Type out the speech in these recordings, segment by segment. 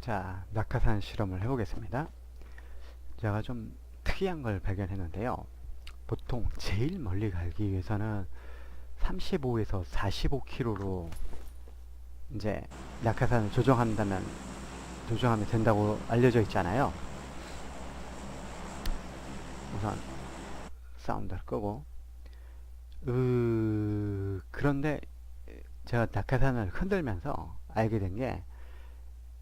자, 낙하산 실험을 해보겠습니다. 제가 좀 특이한 걸 발견했는데요. 보통 제일 멀리 가기 위해서는 35에서 45km로 이제 낙하산을 조정한다면 조정하면 된다고 알려져 있잖아요. 우선 사운드를 끄고 으 그런데 제가 낙하산을 흔들면서 알게 된 게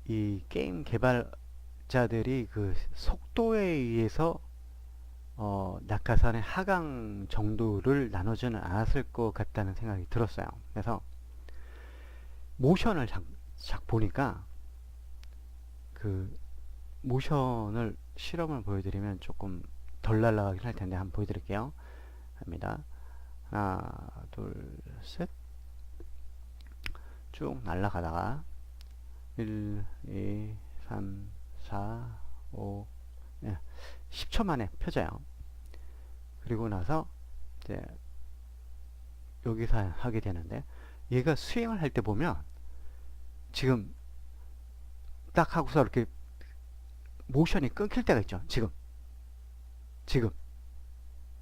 이 게임 개발자들이 그 속도에 의해서 어, 낙하산의 하강 정도를 나눠주는 않았을 것 같다는 생각이 들었어요. 그래서 모션을 작, 작 보니까 그 모션을 실험을 보여드리면 조금 덜 날아가긴 할 텐데 한번 보여드릴게요. 합니다. 하나, 둘, 셋. 쭉 날아가다가 1, 2, 3, 4, 5, 예, 10초 만에 펴져요. 그리고 나서 이제 여기서 하게 되는데 얘가 스윙을 할 때 보면 지금 딱 하고서 이렇게 모션이 끊길 때가 있죠. 지금 지금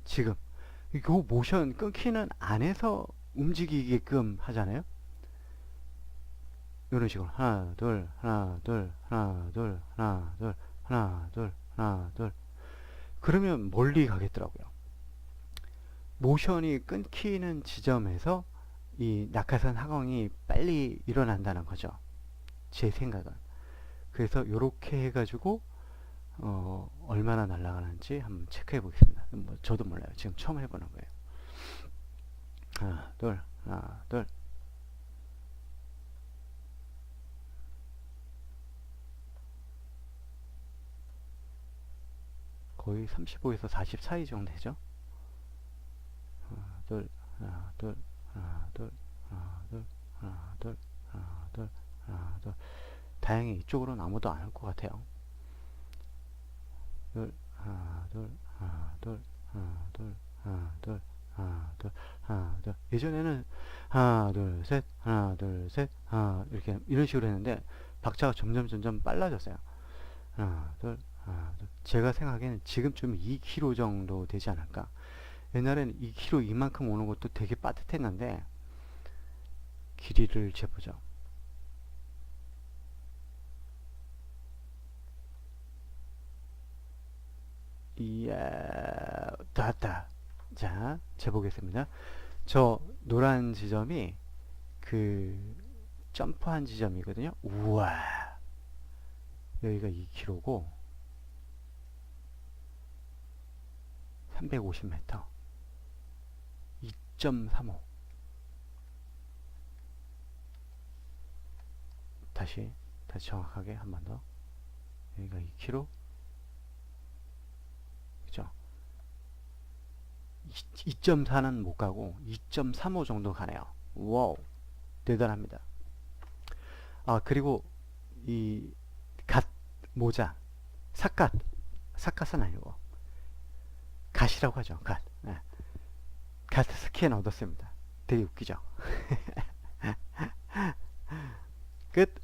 지금 요 모션 끊기는 안에서 움직이게끔 하잖아요. 이런 식으로 하나 둘 하나 둘 하나 둘 하나 둘 하나 둘 하나 둘 그러면 멀리 가겠더라고요. 모션이 끊기는 지점에서 이 낙하산 하강이 빨리 일어난다는 거죠. 제 생각은. 그래서 이렇게 해가지고 어, 얼마나 날아가는지 한번 체크해 보겠습니다. 뭐 저도 몰라요. 지금 처음 해보는 거예요. 하나, 둘, 하나, 둘. 거의 35에서 40 사이 정도 되죠. 하나, 둘, 하나, 둘, 하나, 둘, 하나, 둘, 하나, 둘, 하나, 둘, 하나, 둘. 다행히 이쪽으로는 아무도 안 올 것 같아요. 둘, 하나, 둘, 하나, 둘, 하나, 둘, 하나, 둘, 하나, 둘, 하나, 둘. 예전에는 하나, 둘, 셋, 하나, 둘, 셋, 하나, 이렇게 이런 식으로 했는데 박자가 점점 점점 빨라졌어요. 하나, 둘. 제가 생각에는 지금쯤 2km 정도 되지 않을까. 옛날에는 2km 이만큼 오는 것도 되게 빠듯했는데 길이를 재보죠. 이야, 닿았다. 자, 재보겠습니다. 저 노란 지점이 그 점프한 지점이거든요. 우와. 여기가 2km고 350m 2.35 다시 다시 정확하게 한 번 더. 여기가 2km 그죠? 2.4는 못 가고 2.35 정도 가네요. 와우. 대단합니다. 아 그리고 이 갓 모자. 삿갓. 삿갓은 아니고 갓이라고 하죠. 갓 네. 갓 스킨 얻었습니다. 되게 웃기죠? 끝